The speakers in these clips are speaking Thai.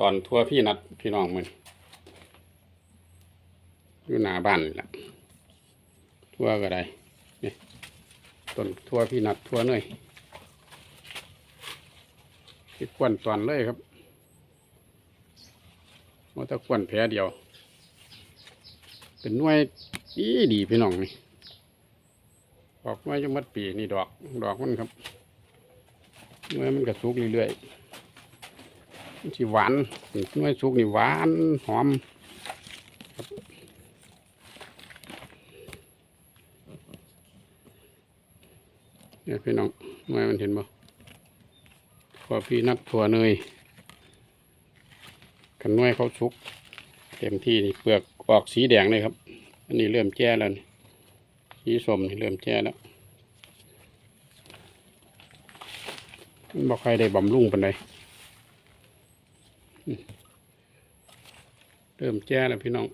ตอนทัวพี่นัดพี่น้องมันอยู่หน้าบ้านนี่แหละทัวก็ได้นี่ต้นทัวพี่นัดทัวเนยที่ควนตอนเลยครับว่าถ้าควนแผลเดียว เป็นหน่วยดีดีพี่น้องนี่ออกมาจะมัดปีนี่ดอก ดอกมันครับหน่วยมันกระสุกเรื่อยๆ สิหวานน่วยสุกนี่หวานหอมเนี่ยพี่น้องหน่วยมันเห็นบ่พอพี่นัดถั่วเนยกันน่วยเขาสุก เต็มที่นี่เปลือกออกสีแดงเลยครับ อันนี้เริ่มแจ้แล้วนี่สีส้มนี่เริ่มแจ้แล้วมันบอกใครได้บำรุงปานใด เริ่มแจ้แล้วพี่น้อง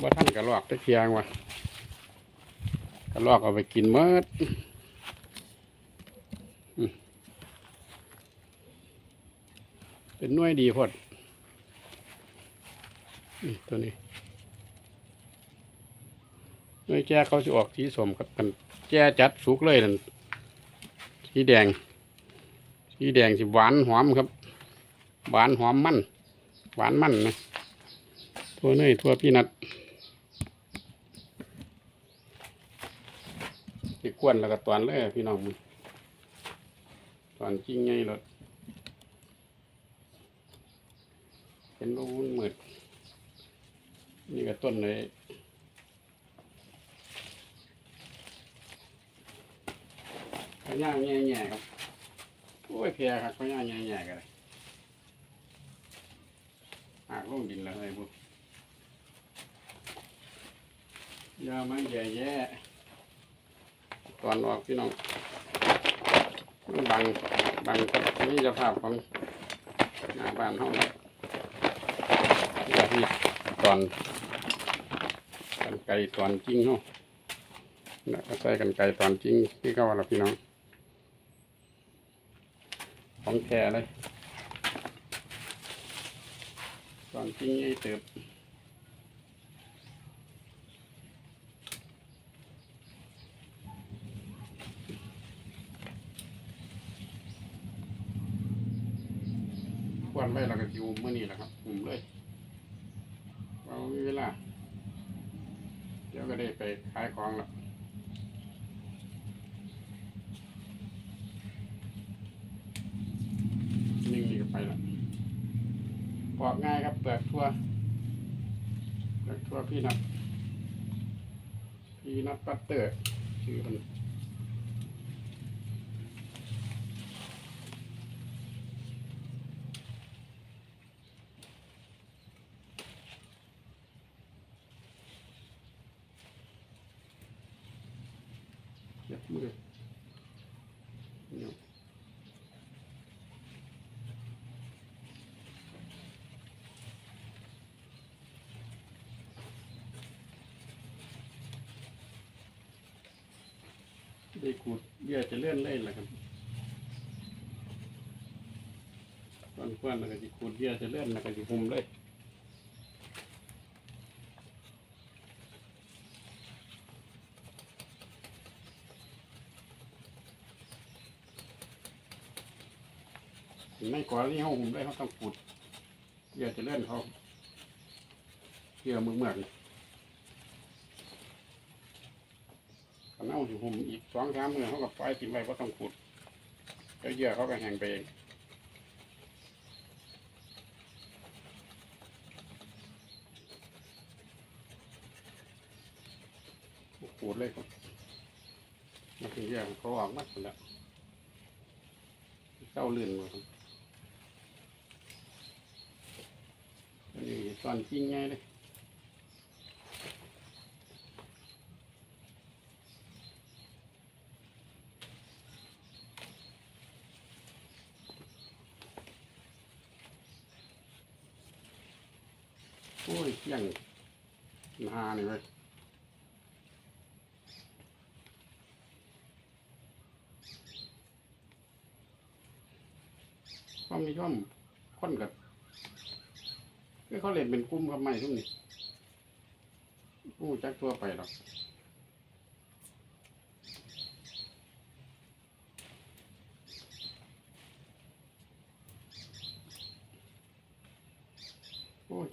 ว่าท่านกระลอกตะเคียงว่ะกระลอกเอาไปกินเมิดอืมเป็นน่วยดีพอดนี่ตัวนี้น่วยแจ้เขาจะออกสีสมครับกันแจ้จัดสุกเลยนั่นสีแดงสีแดงสิหวานหอมครับ หวานหอมมัน หวานมันนะทั่วเนยทั่วพี่นัดที่กวนแล้วก็ตอนเลยพี่น้องมึงตอนจริงไงรถเป็นรูนมืดนี่ก็ต้นเลยขย่างแง่ๆครับ โอ้ยเพียครับขย่างแง่ๆกันเลย หากลงดินแล้วไอ้บุยามันแย่แย่ๆก่อนออกพี่น้องมันบังบังกับนี่สภาพของหน้าบ้านห้องแล้วนี่ที่ตอนกันไก่ตอนจริงเนาะแล้วก็ใส่กันไก่ตอนจริงที่เขาว่าละพี่น้องของแท้เลย ต อนจริงไอ้เติบควันไว้เราก็จิวเมื่อนี้แหละครับหุ่มเลยเรามีเวลา เดี๋ยวก็ได้ไปขายของแล้วนิ่งนี่ก็ไปแล้ว ปอกง่ายครับเปลือกทั่วเปลือกทั่วพี่ นัทพีนัทปัตเตอร์ชื่อมันเจ็บมือเนี่ย ได้ขูดเบี้ยจะเลื่อนเล่นแหละครับตอนควนแล้วก็จะขูดเบี้ยจะเลื่อนแล้วก็จะหุมเลยไม่ก่อนนี่เขาหุมได้เขาต้องขูดเบี้ยจะเลื่อนเขาเกี่ยวมือเมือกเขาเน่าอยู่ ผมอีกสองสามมือเขาก็ปล่อยทิ้งไว้ก็ต้องขุดแล้วเยื่อเขาก็แห้งไปเองขูดเลยครับมาถึงเยื่อเขาออกมาแล้วเจ้าลื่นหมดครับนนี้ตอนจริงไงเลย โอ้ยเที่ยงหานี่เว้ยความนิยมคนกับไม่เขาเล่นเป็นกลุ่มกับไม่ทุกนี่ผู้จักตัวไปหรอก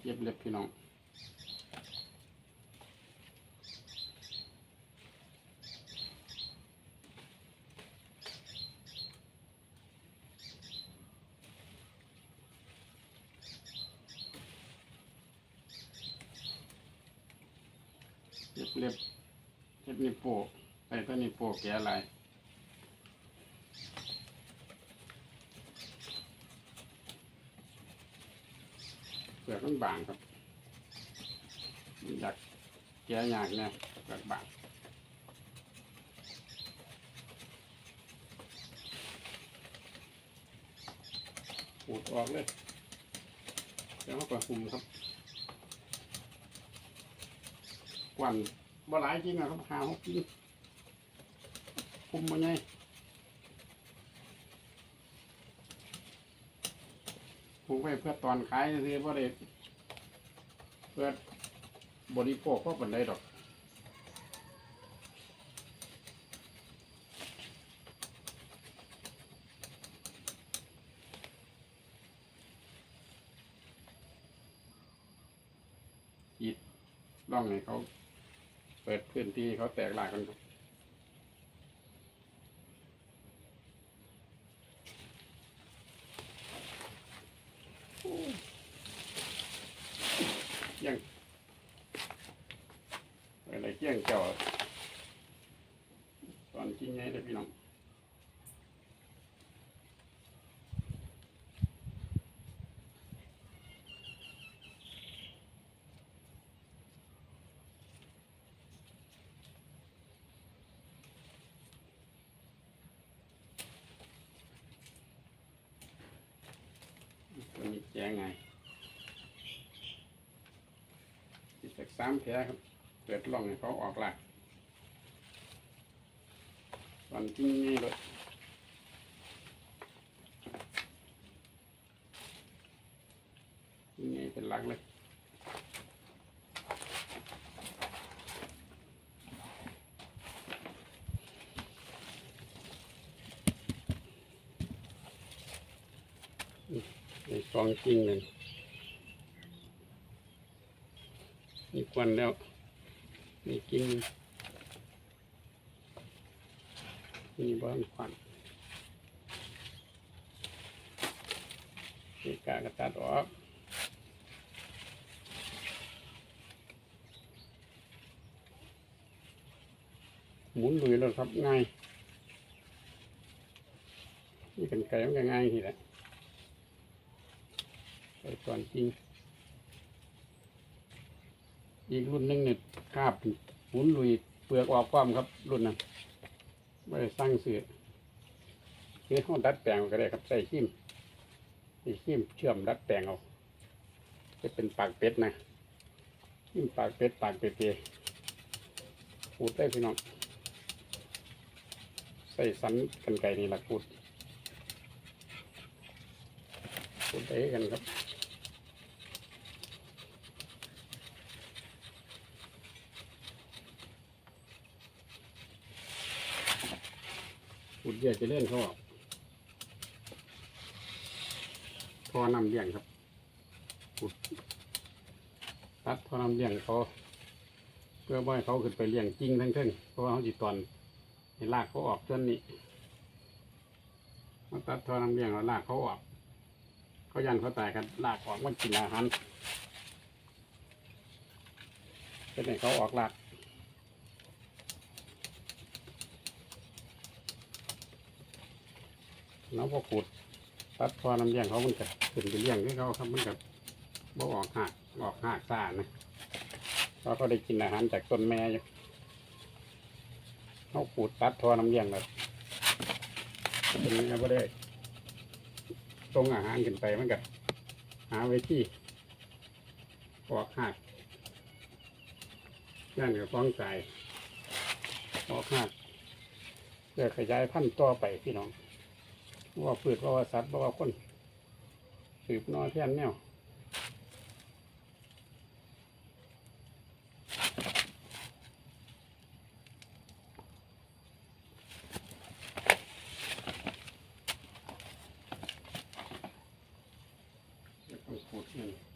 เจ็บเล็บพี่น้องเล็บเล็บเล็บนิ้วโป้ไปตัวนิ้วโป้แกะอะไร เปลือกมันบางครับมันอยากแกะยากเนี่ยเปลือกบางขูดออกเลยแล้วก็คุมครับกวนบ่หลายจริงอะครับหาหกจริงคุมมาไงผม ไปเพื่อตอนขายซื้อบ่ได้เพื่อบริโภคก็เป็นได้ดอกอีดร่องให้เขา เปิดพื้นที่เขาแตกหลากกันครับโอ้เกี้ยงอะไรเกี้ยงเจ้าตอนกินไงเลยพี่น้องตัวนี้แจ้งไงติดจากสามแผลครับ เปิดร่องให้เขาออกหลากตอนกินไงเลยกินไงเป็นหลักเลยในกองจริงเลยนี่ควันแล้ว นี่กินนี่บ้านควันนี่กากระตัดออกหมุนลุยแล้วครับง่ายนี่เป็นไก่มันก็ง่ายทีแหละใส่ก่อนจริง อีกรุ่นหนึ่งเนี่ยคาบหุนลุยเปลือกออกความครับ รุ่นนั้นไม่ได้สร้างเสือคือห้องดัดแปลงก็ได้ครับใส่ขิมใส่ขิมเชื่อมดัดแปลงเอาจะเป็นปากเป็ดนะขิมปากเป็ดปากเป็ดเปขูดได้พี่น้องใส่สันกันไก่นี่แหละขูดขูดได้กันครับ เยอจะเล่นเขาออกทอนำเลี้ยงครับขุดตัดทอนำเลี้ยงเขาเพื่อบ่ให้เขาขึ้นไปเลี้ยงจริงทั้งเท่งเพราะว่าเขาจิตตอนให้ลากเขาออกจนนี้เขาตัดทอนำเลี้ยงแล้วลากเขาออก เขายันเขาตายกันลากออกมันกินอาหารเป็นให้เขาออกลาก น้องพอขุดตัดพอน้ำเลี้ยงเขามันกัขึ้นไปเลี้ยงให้เขาครับมันกับบ่ออกหักออกหักซ่านะเราก็ได้กินอาหารจากต้นแม่อยู่เขาขูดตัดทอน้ำเลี้ยงเลยเป็นนี้ก็ได้ตรงอาหารขึ้นไปมันกับหาไว้ที่ออกหักย่านกับฟ้องใจออกหักเพื่อขยายพันธุ์ต่อไปพี่น้อง ว่าพืชว่าสัตว์ว่าคนสืบนอเทียนแนวองขูดมัน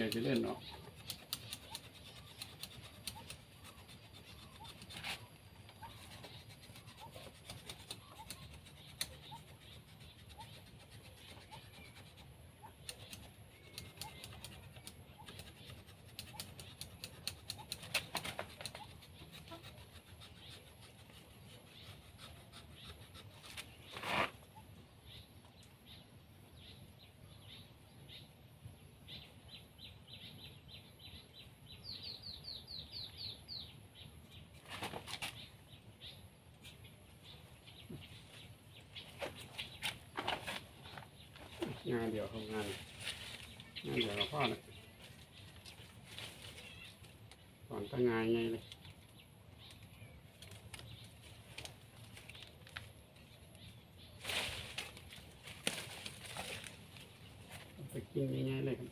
เดี๋ยจะเล่นออก งานเดียวทำงานงานเดียวกับพ่อเลยก่อนตั้งงานไงเลยเอาไปกินง่ายๆเลยครับ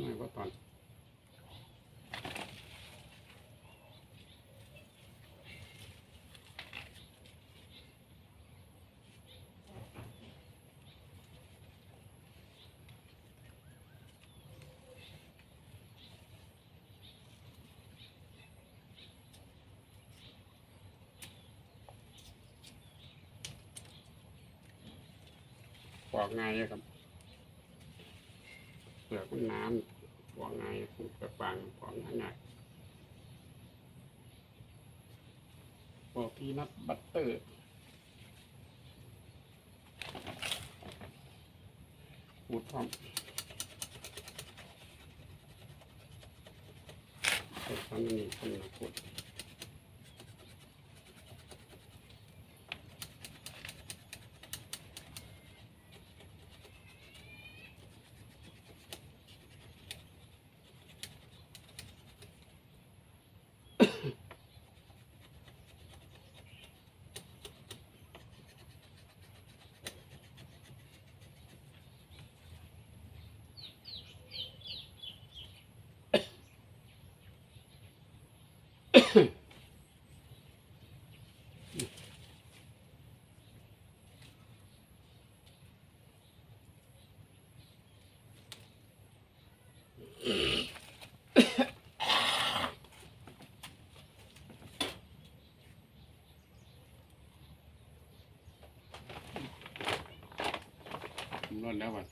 ง่ายกว่าตอน ป อกง่ายครับเปลือกมันน้ำปอกง่ายเปลือกบางปอกง่ายง่ายปอกพีนัทบัตเตอร์ขูดพร้อมใส่ตอนนี้คนละขูด ผมรดแล้ววัน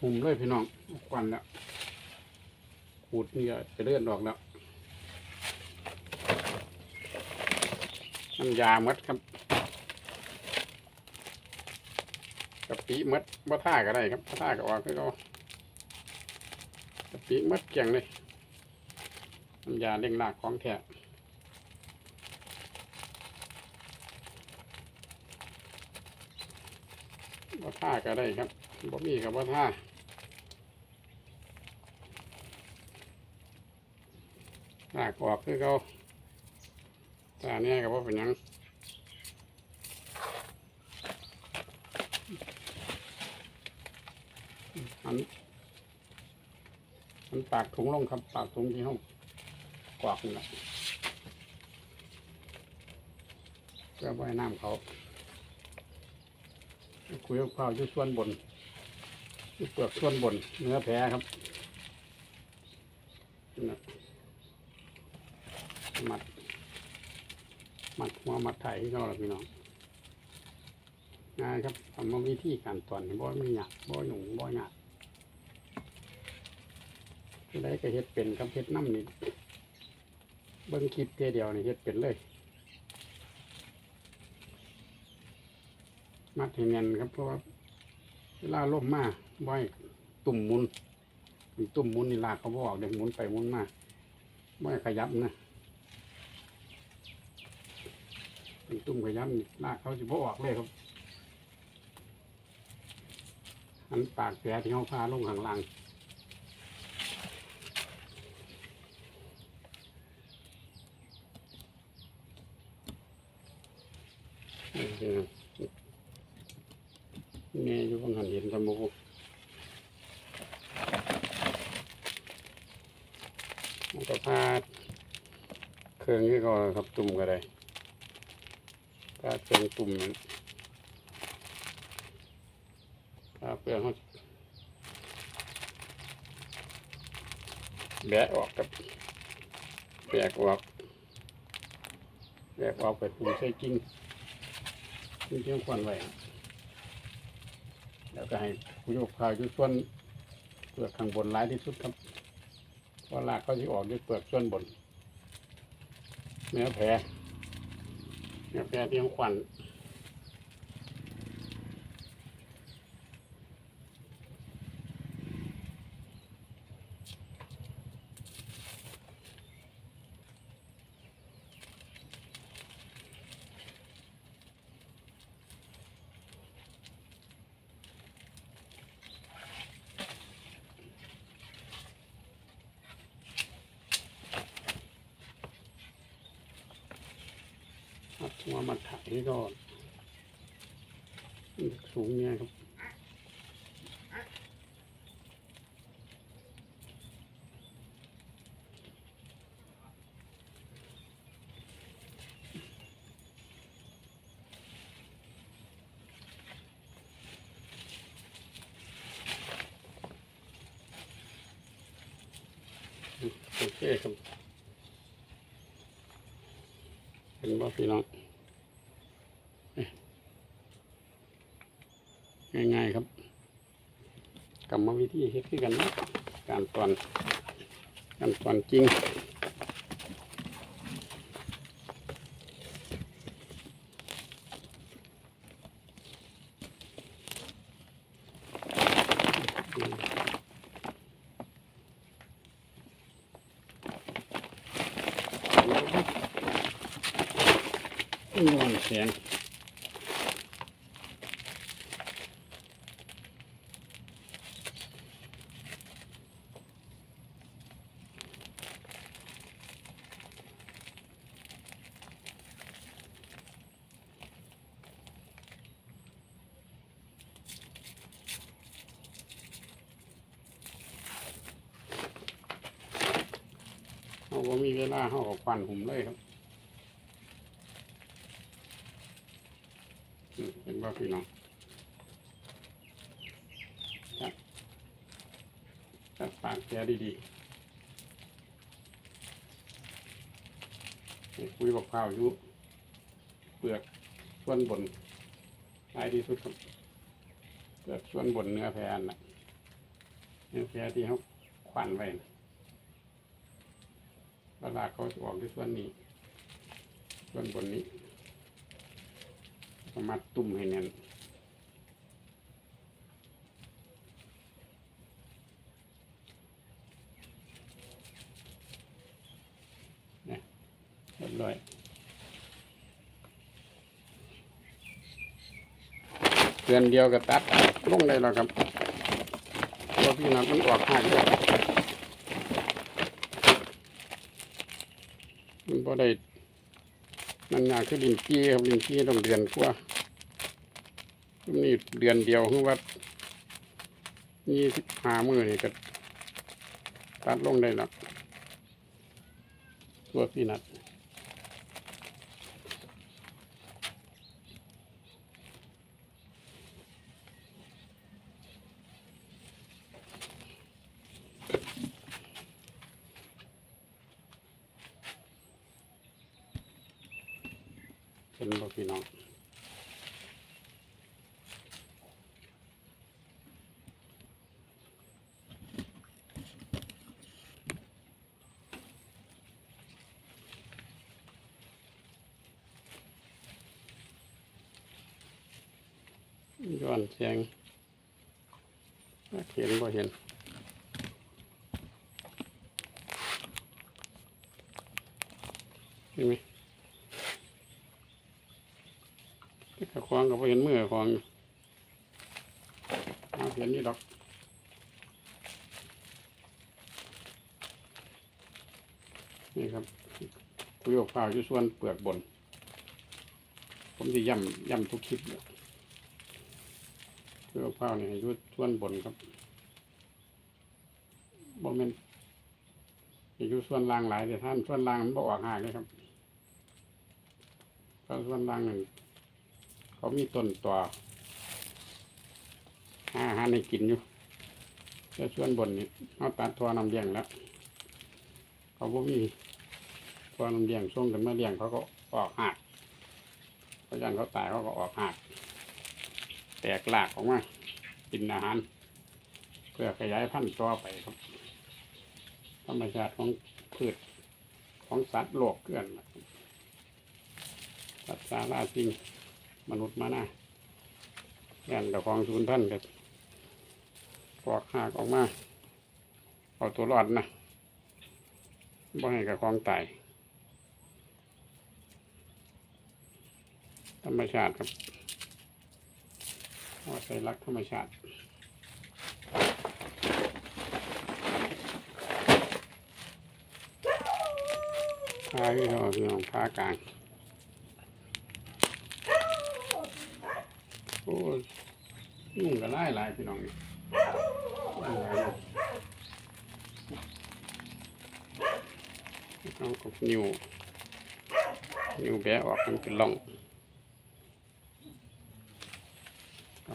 หุ่มเลยพี่น้องควันแล้วขูดนี่ก็จะเลื่อนออกแล้วน้ำยามัดครับ กะ ปิมัดบ่ท่าก็ได้ครับบ่ท่าก็ออกคือเขากะปิมัดเกลียงเลยน้ำยาเล่งรากของแท้บ่ท่าก็ได้ครับบ่มีกับบ่ท่ารากออกคือเขาแต่อันนี้ก็บ่เป็นยัง อันมันปากถุงลงครับ ปากถุงที่ห้องกวากนี่แหละเพื่อไว้น้ำเขาคุยกับข้าวอยู่ส่วนบนอยู่เปลือกส่วนบน เนื้อแพ้ครับนะมัด มัดหัวมัดไถ่ที่เราละพี่น้องง่ายครับำมาวิธีการตอนี่บ่ไม่ยากบ่หนุ่งบ่ยากที่ไรก็เฮ็ดเป็นครับเฮ็ดน้ำนี่เบิ่งคลิปเดียวเดียวนี่เฮ็ดเป็นเลย มัดให้แน่นครับเพราะว่าเวลาล่มมาบ่ให้ตุ่มมุนเป็นตุ่มมุนนี่ลากเขาบออกเดี๋ยมุนไปมุนมาไม่ขยับนะเป็นตุ่มขยับนี่ลากเขาจะบออกเลยครับ อันปากแผลที่เขาพาลงข้างล่างนี่คือแม่อยู่บนหันเห็นตะมูมันก็พาเครื่องนี้ก็ครับตุ่มก็ได้พาเครื่องตุ่มนั้นพาเปลือกเขา แบะออกกับแบกออกแบกออกไปตุ่มใส่กิ้งกิ้งเชียงควันไว้แล้วก็ให้ผู้โยกพายอยู่ส่วนเปลือกข้างบนร้ายที่สุดครับเพราะรากเขาจะออกด้วยเปลือกส่วนบนเนื้อแผลเนื้อแผลที่ของขวัญ มันถักนี่ก็สูงเนี่ยครับโอเคครับเห็นบ่พี่น้องเอ๊ะง่ายๆครับกรรมวิธีเฮ็ดคือกันนะการตอนการตอน จริงนว ลเสีเขาก็มีเวลาเขาก็ควันหุ่มเลยครับเป็นว่าพี่น้องจัดจัดปากแกดีๆคุยบอกข้าวอยู่เปลือกส่วนบนท้ายที่สุดครับเปลือกส่วนบนเนื้อแพนน่ะเนื้อแพที่เขาควันไว้นะ ลาเขาจะออกที่ส่วนนี้ ส่วนบนนี้สมารถตุ่มให้แน่นนะเรียบร้อยเดือนเดียวก็ตัดลงได้แล้วครับตัวพี่นัดมันออกห่าเลยมัน พอได้มันงานคือลินจี้ครับลินจี้ต้องเดือนกว่านี่เดือนเดียวคือว่ายี่สิบห้ามือนี่ก็ตัดลงได้แล้วตัวพี่นัด ย้อนแสงเห็นบ่เห็นเห็นไหมกระควางกับเห็นเมื่อควางเห็นนี่ดอกนี่ครับคุยกับข้าวอยู่ส่วนเปลือกบน ผมจะย่ำย่ำทุกคลิปเลย คุยกับข้าวเนี่ยอยู่ส่วนบนครับบ่แม่นอยู่ส่วนล่างหลายแต่ท่านส่วนล่างมันบ่ออกหางเลยครับเพราะส่วนล่างนั่นเขามีต้นต่อหาอาหาให้กินอยู่แต่ส่วนบนนี่เขาตัดทัวน้ำเลี้ยงแล้ว เขาบ่มีทัวน้ำเลี้ยงส่งกันมาเลี้ยงเขาก็ออกหักเพราะฉะนั้นเขาตายเขาก็ออกหัก แตกหลากออกมากินอาหาร เพื่อขยายพันธุ์ต่อไปครับ ธรรมชาติของพืชของสัตว์โลกเกลื่อนนะครับสัตว์สาราสิ่งมนุษย์มาหน้าแก่นแต่ของศูนย์พันกันปอกหากออกมา เอาตัวรอดนะบ่ให้กับของตายธรรมชาติครับ ว่าใส่รักธรรมชาติพาพี่น้องพี่น้องพากลางโอ้ยยุ่งกันไล่หลายพี่น้องนี่ยุ่งกับนิวนิวแบะออกมันเป็นร่อง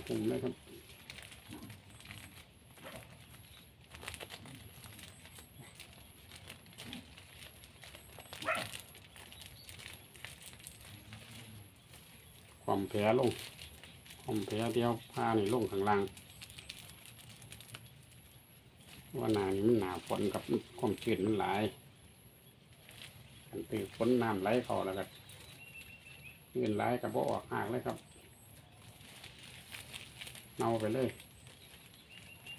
กับผมเลยครับความแผลลงความแผลเดียวผ้านี่ลงข้างล่างว่าหนานี่มันหนาฝนกับความชื้นมันหลายกันตื่นฝนน้ำไหลเข้าแล้วก็ชื้นไหลกับบ่ออกหากเลยครับ เน่าไปเลย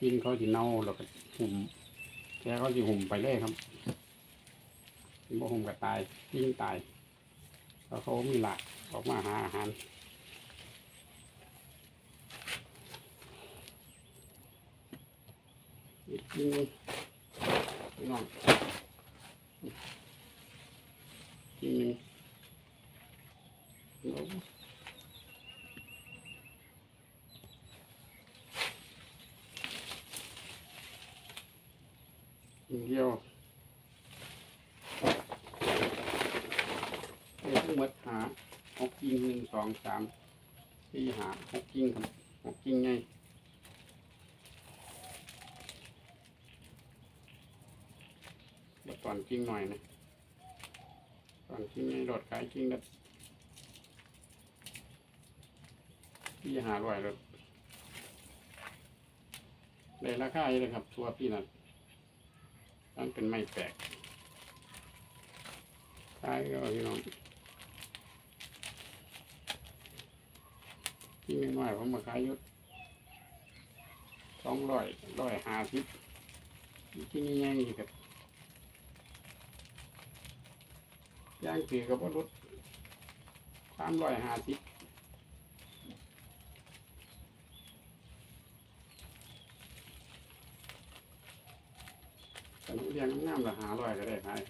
กินเขาสิเน่าแล้วก็หุ่มแกเขาสิหุ่มไปเลยครับบ่หุ่มก็ตายยิ่งตายแล้วเขามีหลักออกมาหาอาหารอีกทีนึงพี่น้องอีกทีนึง อาอีกเดียวเดี๋ยวทั้งหมดหาหกกิ่งหนึ่งสองสามสี่หาหกกิ่งครับหกกิ่งไงดอตอนกิ้งหน่อยนะตอนกิ้งให้รถขายกิ้งละพี่หาร้อยรถได้ราคาอยู่เลยครับ ตัวพี่นั่น นั่นเป็นไม้แปลกขายก็พี่น้องกิ้งน้อยผมมาขายยุดสองร้อยร้อยห้าสิบที่นี่ยังอีกครับย่างถือกับรถสามร้อยห้าสิบแต่เรี ยังงามละหาร้อยก็ได้ขาย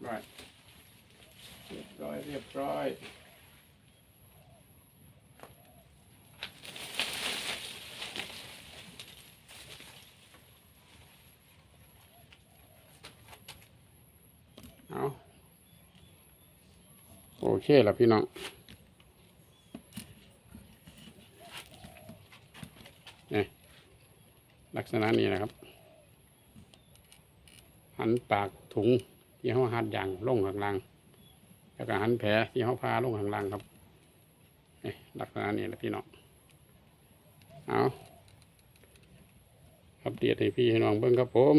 เรียบร้อยเรียบร้อยเรียบร้อยเอาโอเคแล้วพี่น้องนี่ลักษณะนี้นะครับ หันปากถุง ที่เขาหัดอย่างลงข้างล่าง แล้วก็หันแผลที่เขาพาลงข้างล่างครับลักษณะนี้แหละพี่น้องเอาอัปเดตให้พี่ให้น้องเบิ้งครับผม